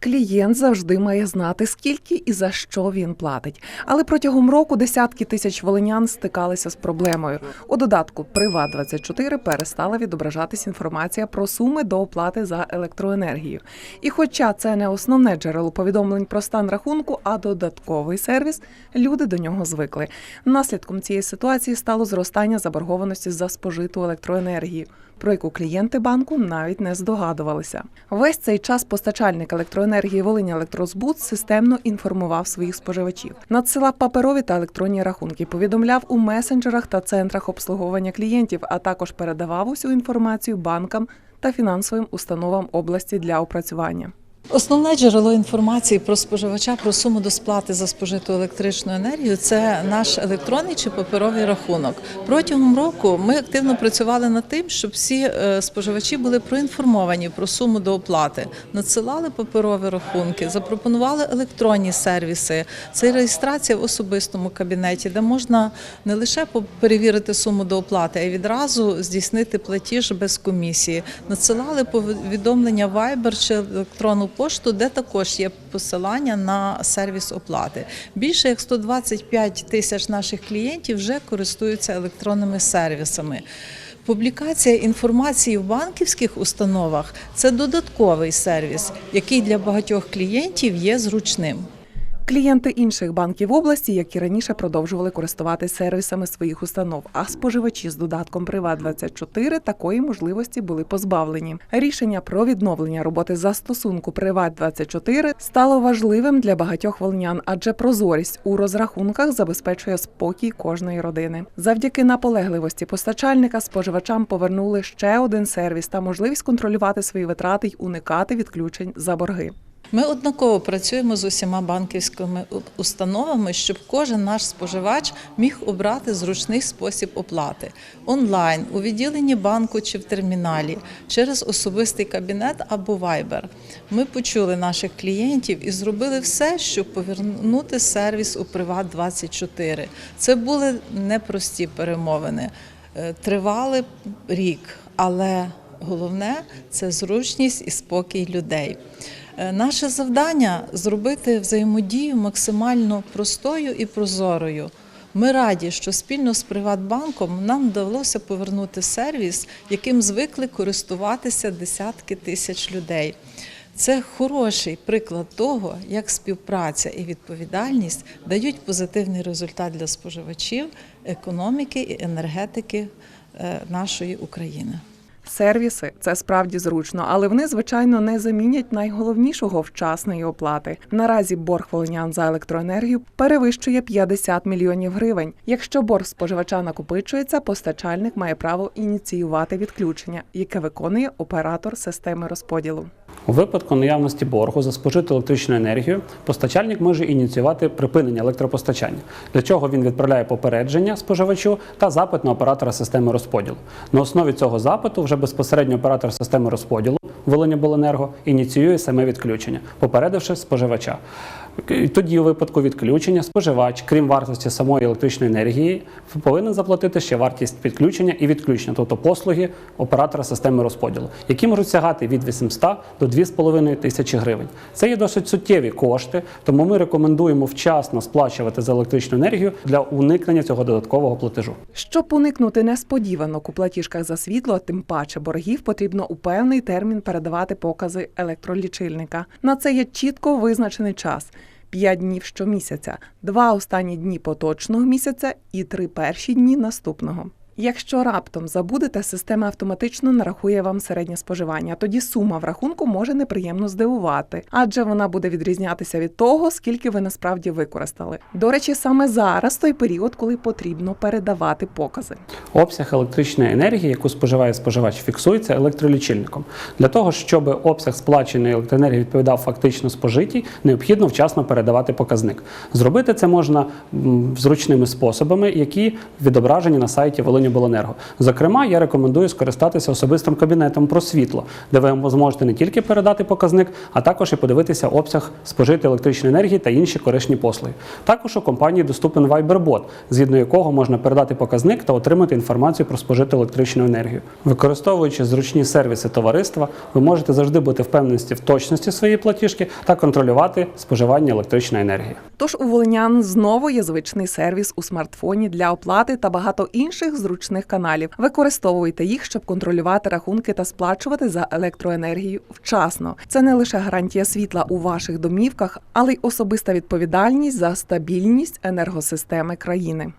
Клієнт завжди має знати, скільки і за що він платить. Але протягом року десятки тисяч волинян стикалися з проблемою. У додатку Приват 24 перестала відображатись інформація про суми до оплати за електроенергію. І хоча це не основне джерело повідомлень про стан рахунку, а додатковий сервіс, люди до нього звикли. Наслідком цієї ситуації стало зростання заборгованості за спожиту електроенергію. Про яку клієнти банку навіть не здогадувалися. Весь цей час постачальник електроенергії Волиня Електрозбут системно інформував своїх споживачів, надсилав паперові та електронні рахунки, повідомляв у месенджерах та центрах обслуговування клієнтів, а також передавав усю інформацію банкам та фінансовим установам області для опрацювання. Основне джерело інформації про споживача про суму до сплати за спожиту електричну енергію це наш електронний чи паперовий рахунок. Протягом року ми активно працювали над тим, щоб всі е, споживачі були проінформовані про суму до оплати, надсилали паперові рахунки, запропонували електронні сервіси. Це реєстрація в особистому кабінеті, де можна не лише перевірити суму до оплати, а й відразу здійснити платіж без комісії. Надсилали повідомлення Viber чи електронну пошту, де також є посилання на сервіс оплати. Більше як 125 тисяч наших клієнтів вже користуються електронними сервісами. Публікація інформації в банківських установах це додатковий сервіс, який для багатьох клієнтів є зручним. Клієнти інших банків області, як і раніше, продовжували користуватися сервісами своїх установ, а споживачі з додатком Приват 24 такої можливості були позбавлені. Рішення про відновлення роботи застосунку Приват 24 стало важливим для багатьох волнян, адже прозорість у розрахунках забезпечує спокій кожної родини. Завдяки наполегливості постачальника споживачам повернули ще один сервіс та можливість контролювати свої витрати й уникати відключень за борги. Ми однаково працюємо з усіма банківськими установами, щоб кожен наш споживач міг обрати зручний спосіб оплати онлайн, у відділенні банку чи в терміналі, через особистий кабінет або Viber. Ми почули наших клієнтів і зробили все, щоб повернути сервіс у Приват 24 Це були непрості перемовини, Е, тривали рік, але головне це зручність і спокій людей. Е, Наше завдання зробити взаємодію максимально простою і прозорою. Ми раді, що спільно з Приватбанком нам вдалося повернути сервіс, яким звикли користуватися десятки тисяч людей. Це хороший приклад того, як співпраця і відповідальність дають позитивний результат для споживачів, економіки і енергетики е, нашої України. Сервіси це справді зручно, але вони, звичайно, не замінять найголовнішого вчасної оплати. Наразі борг волинян за електроенергію перевищує 50 мільйонів гривень. Якщо борг споживача накопичується, постачальник має право ініціювати відключення, яке виконує оператор системи розподілу. У випадку наявності боргу за спожиту електричну енергію постачальник може ініціювати припинення електропостачання, для чого він відправляє попередження споживачу та запит на оператора системи розподілу. На основі цього запиту вже безпосередньо оператор системи розподілу Волиня Боленерго ініціює саме відключення, попередивши споживача. Тоді, у випадку відключення, споживач, крім вартості самої електричної енергії, повинен заплатити ще вартість підключення і відключення, тобто послуги оператора системи розподілу, які можуть сягати від 800 до 2,5 тисячі гривень. Це є досить суттєві кошти, тому ми рекомендуємо вчасно сплачувати за електричну енергію для уникнення цього додаткового платежу. Щоб уникнути несподіванок у платіжках за світло, тим паче боргів, потрібно у певний термін передавати покази електролічильника. На це є чітко визначений час. 5 днів щомісяця, два останні дні поточного місяця і три перші дні наступного. Якщо раптом забудете, система автоматично нарахує вам середнє споживання. Тоді сума в рахунку може неприємно здивувати, адже вона буде відрізнятися від того, скільки ви насправді використали. До речі, саме зараз той період, коли потрібно передавати покази. Обсяг електричної енергії, яку споживає споживач, фіксується електролічильником. Для того, щоб обсяг сплаченої електроенергії відповідав фактично спожитій, необхідно вчасно передавати показник. Зробити це можна зручними способами, які відображені на сайті Волині компанії Обленерго. Зокрема, я рекомендую скористатися особистим кабінетом про світло, де ви зможете не тільки передати показник, а також і подивитися обсяг спожитої електричної енергії та інші корисні послуги. Також у компанії доступен Viber-бот, згідно якого можна передати показник та отримати інформацію про спожиту електричну енергію. Використовуючи зручні сервіси товариства, ви можете завжди бути впевненості в точності своєї платіжки та контролювати споживання електричної енергії. Тож у волинян знову є звичний сервіс у смартфоні для оплати та багато інших зручних каналів. Використовуйте їх, щоб контролювати рахунки та сплачувати за електроенергію вчасно. Це не лише гарантія світла у ваших домівках, але й особиста відповідальність за стабільність енергосистеми країни.